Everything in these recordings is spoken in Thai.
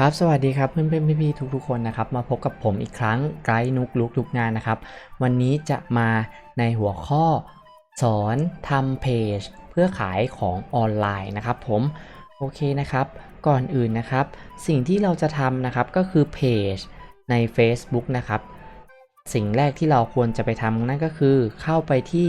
ครับ สวัสดีครับเพื่อนเพื่อนพี่ๆทุกๆคนนะครับ มาพบกับผมอีกครั้งไกด์นุกลุกทุกงานนะครับ วันนี้จะมาในหัวข้อ สอนทำเพจ เพื่อขายของออนไลน์นะครับ ผมโอเคนะครับ ก่อนอื่นนะครับ สิ่งที่เราจะทำนะครับก็คือเพจใน Facebook นะครับ สิ่งแรกที่เราควรจะไปทำนั่นก็คือเข้าไปที่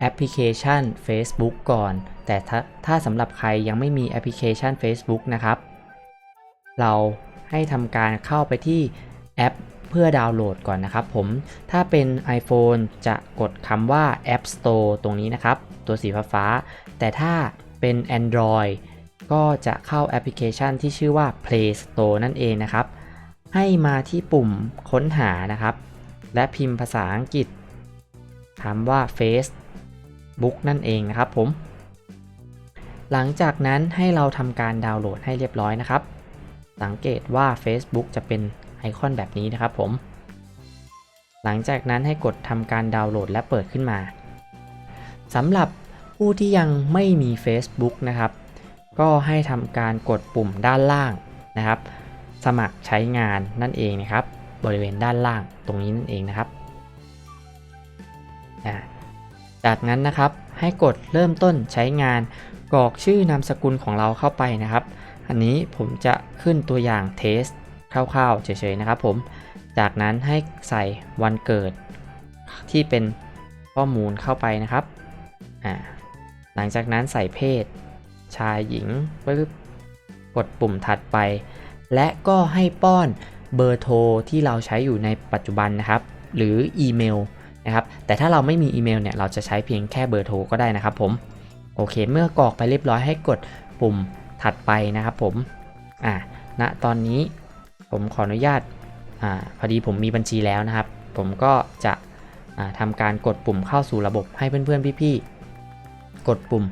แอปพลิเคชัน Facebook ก่อน แต่ถ้าถ้าสำหรับใครยังไม่มีแอปพลิเคชัน Facebook นะครับ เราให้ทำการเข้าไปที่แอปเพื่อดาวน์โหลดก่อนนะครับผมถ้าเป็น iPhone จะกดคำว่า App Store ตรงนี้นะครับ ตัวสีฟ้าแต่ถ้าเป็น Android ก็จะเข้าแอปพลิเคชันที่ชื่อว่า Play Store นั่นเองนะครับ ให้มาที่ปุ่มค้นหานะครับ และพิมพ์ภาษาอังกฤษคำว่า Facebook นั่นเองนะครับผม หลังจากนั้นให้เราทำการดาวน์โหลดให้เรียบร้อยนะครับ สังเกตว่า Facebook จะเป็นไอคอนแบบนี้นะครับผม หลังจากนั้นให้กดทำการดาวน์โหลดและเปิดขึ้นมาสำหรับผู้ที่ยังไม่มี Facebook นะครับ ก็ให้ทำการกดปุ่มด้านล่างนะครับ สมัครใช้งานนั่นเองนะครับ บริเวณด้านล่างตรงนี้นั่นเองนะครับ จากนั้นนะครับให้กดเริ่มต้นใช้งานกรอกชื่อนามสกุลของเราเข้าไปนะครับ อันนี้ผมจะขึ้นตัวอย่างเทสคร่าวๆเฉยๆนะครับผม จากนั้นให้ใส่วันเกิดที่เป็นข้อมูลเข้าไปนะครับ หลังจากนั้นใส่เพศ ชายหญิงปึ๊บกดปุ่มถัดไป และก็ให้ป้อนเบอร์โทรที่เราใช้อยู่ในปัจจุบันนะครับ หรืออีเมลนะครับ แต่ถ้าเราไม่มีอีเมลเนี่ยเราจะใช้เพียงแค่เบอร์โทรก็ได้นะครับผม โอเค เมื่อกรอกไปเรียบร้อยให้กดปุ่ม ถัดไปนะครับผมอ่าณตอนนี้ผมขออนุญาตอ่าพอดีผมมีบัญชีแล้วนะครับ ผมก็จะอ่าทำการกดปุ่มเข้าสู่ระบบให้เพื่อนๆพี่ๆกดปุ่ม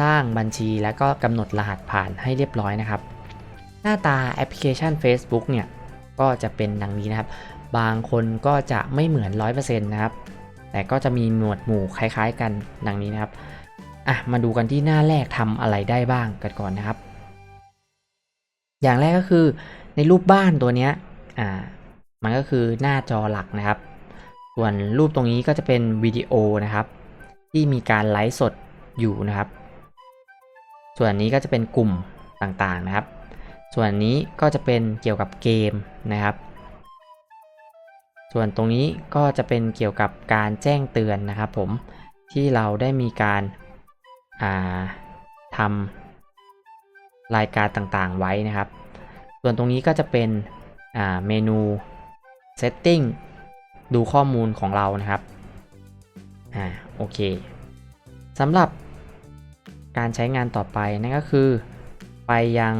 สร้างบัญชีแล้วก็กำหนดรหัสผ่านให้เรียบร้อยนะครับ หน้าตาแอปพลิเคชัน Facebook เนี่ยก็จะเป็นดังนี้นะครับ บางคนก็จะไม่เหมือน 100%นะครับ แต่ก็จะมีหมวดหมู่คล้ายๆกันดังนี้นะครับอะมาดูกันที่หน้าแรกทำอะไรได้บ้างกันก่อนนะครับ อย่างแรกก็คือในรูปบ้านตัวเนี้ยอ่ามันก็คือหน้าจอหลักนะครับ ส่วนรูปตรงนี้ก็จะเป็นวิดีโอนะครับ ที่มีการไลฟ์สดอยู่นะครับ ส่วนนี้ก็จะเป็นกลุ่มต่างๆนะครับ ส่วนนี้ก็จะเป็นเกี่ยวกับเกมนะครับ ส่วนตรงนี้ก็จะเป็นเกี่ยวกับการแจ้งเตือนนะครับผมที่เราได้มีการาทำ รายการต่างๆไว้นะครับ ส่วนตรงนี้ก็จะเป็นเมนู setting ดูข้อมูลของเรานะครับอ่าโอเคสำหรับการใช้งานต่อไปนั่นก็คือ ไปยัง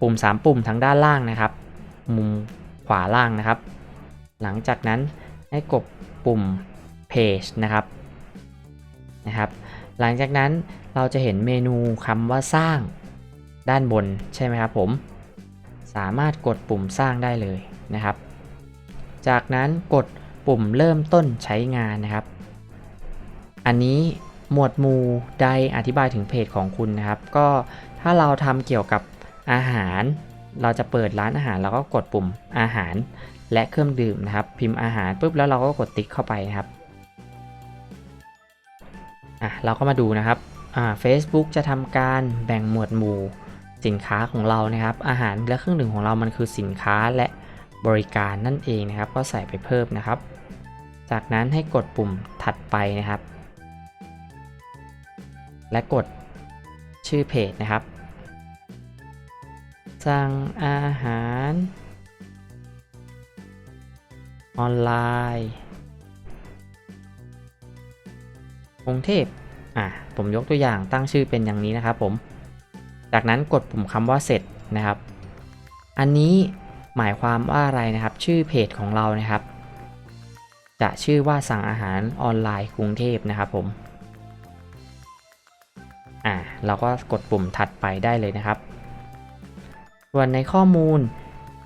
ปุ่ม 3 ปุ่มทั้งด้านล่างนะครับ มุมขวาล่างนะครับ หลังจากนั้นให้กดปุ่ม page นะครับนะครับ หลังจากนั้นเราจะเห็นเมนูคำว่าสร้าง ด้านบนใช่ไหมครับผม สามารถกดปุ่มสร้างได้เลยนะครับ จากนั้นกดปุ่มเริ่มต้นใช้งานนะครับ อันนี้หมวดหมู่ใดอธิบายถึงเพจของคุณนะครับ ก็ถ้าเราทำเกี่ยวกับอาหาร เราจะเปิดร้านอาหารเราก็กดปุ่มอาหารและเครื่องดื่มนะครับ พิมพ์อาหารปุ๊บแล้วเราก็กดติ๊กเข้าไปนะครับอะเราก็มาดูนะครับอ่า Facebook จะทำการแบ่งหมวดหมู่ สินค้าของเรานะครับ อาหารและเครื่องดื่มของเรามันคือสินค้าและบริการนั่นเองนะครับ ก็ใส่ไปเพิ่มนะครับ จากนั้นให้กดปุ่มถัดไปนะครับ และกดชื่อเพจนะครับ สั่งอาหาร ออนไลน์กรุงเทพอะผมยกตัวอย่างตั้งชื่อเป็นอย่างนี้นะครับผม จากนั้นกดปุ่มคำว่าเสร็จนะครับ อันนี้หมายความว่าอะไรนะครับ ชื่อเพจของเรานะครับ จะชื่อว่าสั่งอาหารออนไลน์กรุงเทพนะครับผมอ่าเราก็กดปุ่มถัดไปได้เลยนะครับ ส่วนในข้อมูล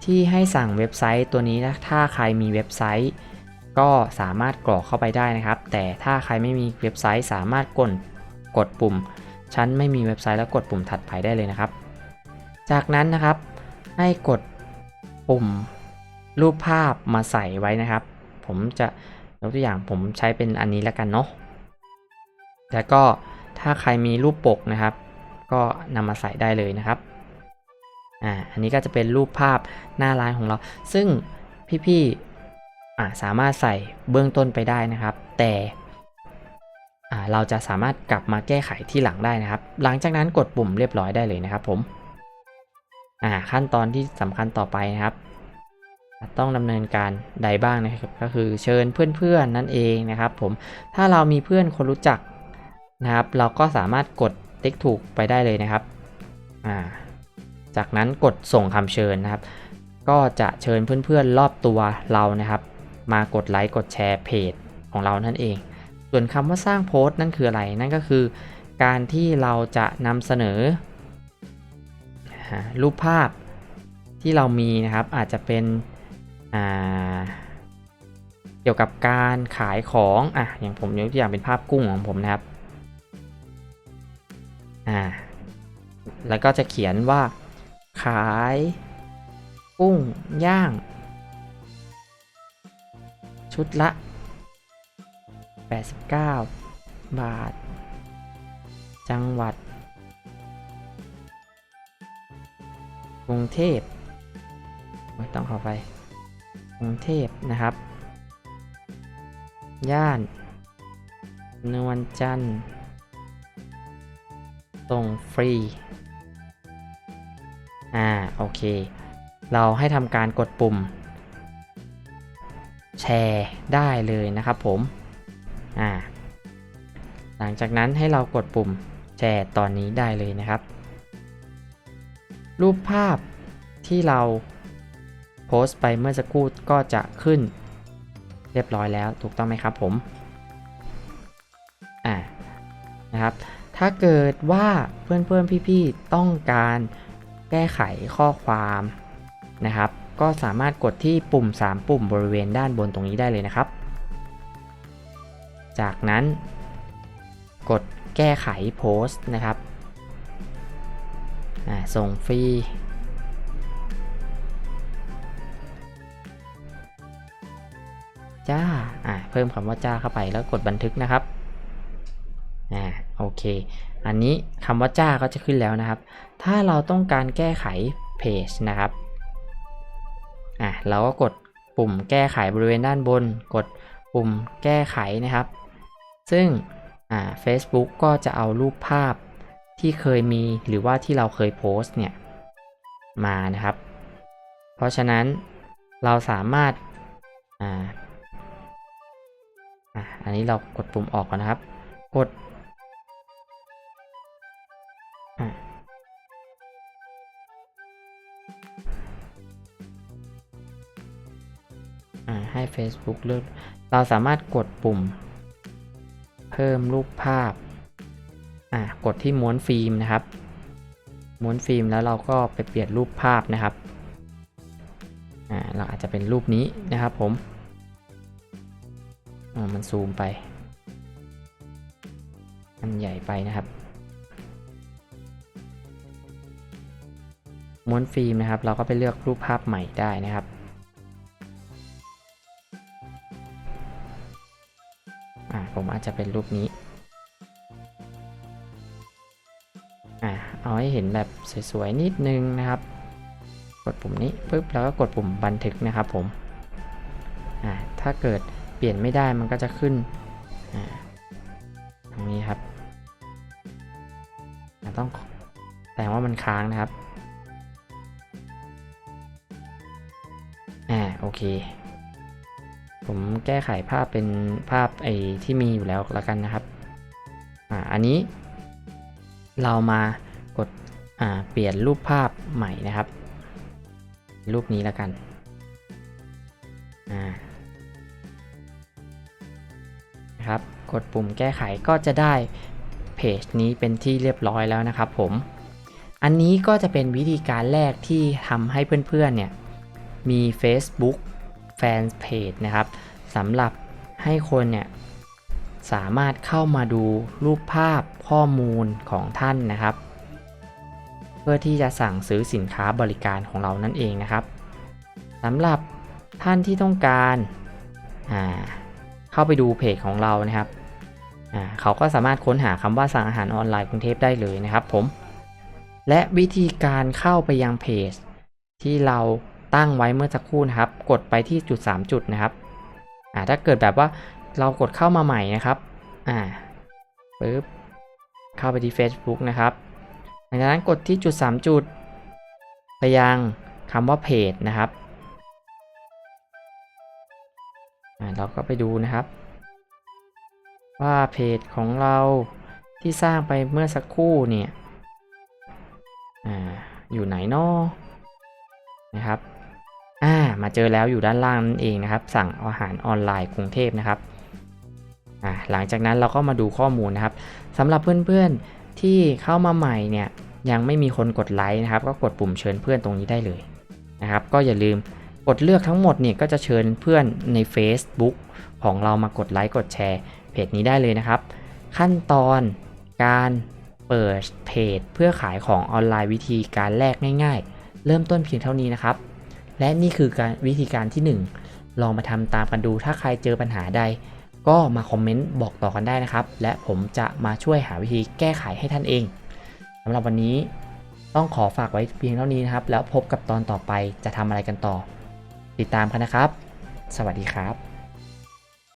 ที่ให้สั่งเว็บไซต์ตัวนี้นะถ้าใครมีเว็บไซต์ ก็สามารถกรอกเข้าไปได้นะครับ แต่ถ้าใครไม่มีเว็บไซต์สามารถกดกดปุ่ม ฉันไม่มีเว็บไซต์แล้วกดปุ่มถัดไปได้เลยนะครับ จากนั้นนะครับให้กดปุ่มรูปภาพมาใส่ไว้นะครับ ผมจะยกตัวอย่างผมใช้เป็นอันนี้แล้วกันเนาะแล้วก็ถ้าใครมีรูปปกนะครับ ก็นำมาใส่ได้เลยนะครับอ่าอันนี้ก็จะเป็นรูปภาพหน้าร้านของเรา ซึ่งพี่ๆอ่าสามารถใส่เบื้องต้นไปได้นะครับ แต่ เราจะสามารถกลับมาแก้ไขที่หลังได้นะครับ หลังจากนั้นกดปุ่มเรียบร้อยได้เลยนะครับผมขั้นตอนที่สำคัญต่อไปนะครับ ต้องดำเนินการใดบ้างนะครับ ก็คือเชิญเพื่อนๆนั่นเองนะครับ ผมถ้าเรามีเพื่อนคนรู้จักนะครับ เราก็สามารถกดติ๊กถูกไปได้เลยนะครับาจากนั้นกดส่งคำเชิญนะครับ ก็จะเชิญเพื่อนๆรอบตัวเรานะครับ มากดไลค์กดแชร์เพจของเรานั่นเอง ส่วนคำว่าสร้างโพสต์นั่นคืออะไร นั่นก็คือ การที่เราจะนำเสนอ รูปภาพที่เรามีนะครับอาจจะเป็นเกี่ยวกับการขายของอะอย่างผมยกตัวอย่างเป็นภาพกุ้งของผมนะครับอ่าแล้วก็จะเขียนว่า ขายกุ้งย่าง ชุดละ 89 บาท จังหวัด กรุงเทพต้องข้าไป กรุงเทพนะครับ ย่าน นวลจันทร์ส่งฟรี อ่า โอเค เราให้ทำการกดปุ่ม แชร์ได้เลยนะครับผม อ่าหลังจากนั้นให้เรากดปุ่มแชร์ตอนนี้ได้เลยนะครับ รูปภาพที่เราโพสต์ไปเมื่อสักครู่ก็จะขึ้นเรียบร้อยแล้วถูกต้องไหมครับผมอ่านะครับถ้าเกิดว่าเพื่อนๆพี่ๆต้องการแก้ไขข้อความนะครับ ก็สามารถกดที่ปุ่ม 3 ปุ่มบริเวณด้านบนตรงนี้ได้เลยนะครับ จากนั้นกดแก้ไขโพสต์นะครับอ่าส่งฟรี จ้าอ่าเพิ่มคำว่าจ้าเข้าไปแล้วกดบันทึกนะครับอ่าโอเค อันนี้คำว่าจ้าก็จะขึ้นแล้วนะครับ ถ้าเราต้องการแก้ไขเพจนะครับอ่าเราก็กดปุ่มแก้ไขบริเวณด้านบน กดปุ่มแก้ไขนะครับ ซึ่งอ่า Facebook ก็จะเอารูปภาพที่เคยมีหรือว่าที่เราเคยโพสต์เนี่ยมานะครับ เพราะฉะนั้นเราสามารถอ่าอะอันนี้เรากดปุ่มออกก่อนนะครับ กดให้ Facebook เลือกเราสามารถกดปุ่ม เพิ่มรูปภาพ อะกดที่ม้วนฟิล์มนะครับ ม้วนฟิล์มแล้วเราก็ไปเปลี่ยนรูปภาพนะครับ อ่าเราอาจจะเป็นรูปนี้นะครับผมอ่ามันซูมไปมันใหญ่ไปนะครับ ม้วนฟิล์มนะครับ เราก็ไปเลือกรูปภาพใหม่ได้นะครับ จะเป็นรูปนี้อ่าเอาให้เห็นแบบสวยๆนิดนึงนะครับ กดปุ่มนี้ปุ๊บแล้วก็กดปุ่มบันทึกนะครับผมอ่าถ้าเกิดเปลี่ยนไม่ได้มันก็จะขึ้นตรงนี้ครับต้องแต่ว่ามันค้างนะครับอ่าโอเค ผมแก้ไขภาพเป็นภาพไอ้ที่มีอยู่แล้วแล้วกันนะครับ อ่า อันนี้ เรามากด อ่า เปลี่ยนรูปภาพใหม่นะครับ รูปนี้แล้วกัน อ่าครับ กดปุ่มแก้ไขก็จะได้เพจนี้เป็นที่เรียบร้อยแล้วนะครับผม อันนี้ก็จะเป็นวิธีการแรกที่ทำให้เพื่อนๆเนี่ย มี Facebook Fan Page นะครับสำหรับให้คนเนี่ยสามารถเข้ามาดูรูปภาพข้อมูลของท่านนะครับ เพื่อที่จะสั่งซื้อสินค้าบริการของเรานั่นเองนะครับสำหรับท่านที่ต้องการาเข้าไปดูเพจของเรานะครับเขาก็สามารถค้นหาคำว่าสั่งอาหารออนไลน์กรุงเทพได้เลยนะครับผม และวิธีการเข้าไปยังเพจที่เรา ตั้งไว้เมื่อสักครู่นะครับ กดไปที่จุด 3 จุดนะครับอ่าถ้าเกิดแบบว่าเรากดเข้ามาใหม่นะครับอ่าปึ๊บเข้าไปที่ Facebook นะครับหลังจากนั้นกดที่จุด 3 จุด ไปยังคำว่าเพจนะครับอ่าเราก็ไปดูนะครับ ว่าเพจของเราที่สร้างไปเมื่อสักครู่เนี่ยอ่าอยู่ไหนนาะนะครับ อ่ามาเจอแล้วอยู่ด้านล่างนั่นเองนะครับ สั่งอาหารออนไลน์กรุงเทพนะครับอ่าหลังจากนั้นเราก็มาดูข้อมูลนะครับสำหรับเพื่อนๆที่เข้ามาใหม่เนี่ยยังไม่มีคนกดไลค์นะครับ ก็กดปุ่มเชิญเพื่อนตรงนี้ได้เลยนะครับ ก็อย่าลืมกดเลือกทั้งหมดเนี่ยก็จะเชิญเพื่อนใน Facebook ของเรามากดไลค์กดแชร์เพจนี้ได้เลยนะครับ ขั้นตอนการเปิดเพจเพื่อขายของออนไลน์วิธีการแรกง่าย ๆ เริ่มต้นเพียงเท่านี้นะครับ และนี่คือการวิธีการที่ 1 ลองมาทำตามกันดู ถ้าใครเจอปัญหาใด ก็มาคอมเมนต์บอกต่อกันได้นะครับ และผมจะมาช่วยหาวิธีแก้ไขให้ท่านเองสำหรับวันนี้ต้องขอฝากไว้เพียงเท่านี้นะครับ แล้วพบกับตอนต่อไปจะทำอะไรกันต่อ ติดตามกันนะครับ สวัสดีครับ